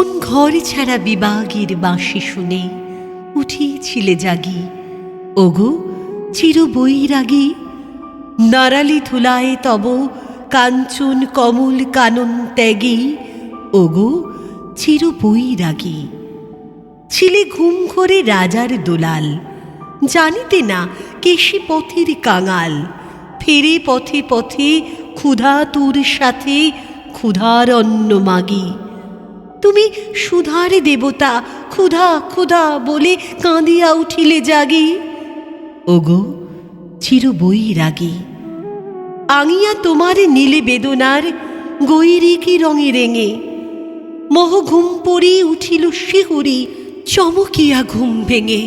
কোন ঘর ছাড়া বিবাগের বাঁশি শুনে উঠিয়েছিলে জাগি। ওগো চির বৈরাগী নারালি ধুলায় তব কাঞ্চন কমল কানন ত্যাগী। ওগো চির বৈরাগী ছিলে ঘুম ঘরে রাজার দোলাল, জানিতে না কেশি পথের কাঙাল। ফেরে পথে পথে ক্ষুধা তোর সাথে ক্ষুধার অন্ন মাগি। তুমি সুধারে দেবতা ক্ষুধা ক্ষুধা বলে কাঁদিয়া উঠিলে জাগি। ওগো চির বৈরাগী আঙিয়া তোমার নীলে বেদনার গৈরি কি রঙে রেঙে। মহ ঘুম পড়ি উঠিল শিহুরি চমকিয়া ঘুম ভেঙে।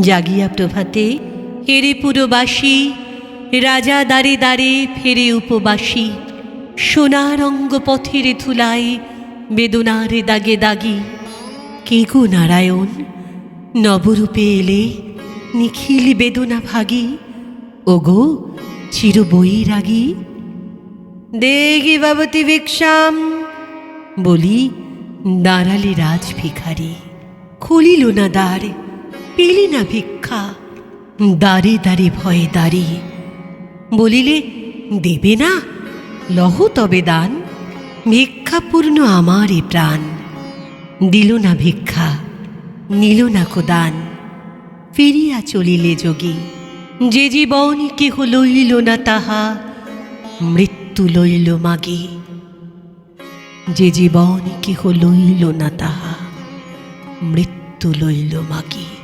জাগিয়া প্রভাতে হেরে পুরবাসী রাজা দাঁড়ে দাঁড়ে ফেরে উপবাসী সোনার অঙ্গ পথের ধুলায় বেদনার দাগে দাগি। কে গো নারায়ণ? নবরূপে এলে নিখিল বেদনা ভাগি। ওগো, চির বৈরাগী। দেগি বাবতী ভিক্ষাম। বলি, দাঁড়ালে রাজ ভিখারি খুলিল না দ্বার, পেলি না ভিক্ষা। দাঁড়ে দাঁড়ে ভয়ে দাঁড়িয়ে। বলিলে, দেবে না, লহ তবে দান। ভিক্ষাপূর্ণ আমার এ প্রাণ। দিল না ভিক্ষা, নিল না কোদান ফিরিয়া চলিলে যোগী, যে জীবন কেহ লইল না তাহা, মৃত্যু লইল মাগে। যে জীবন কেহ লইল না তাহা, মৃত্যু লইল মাগে।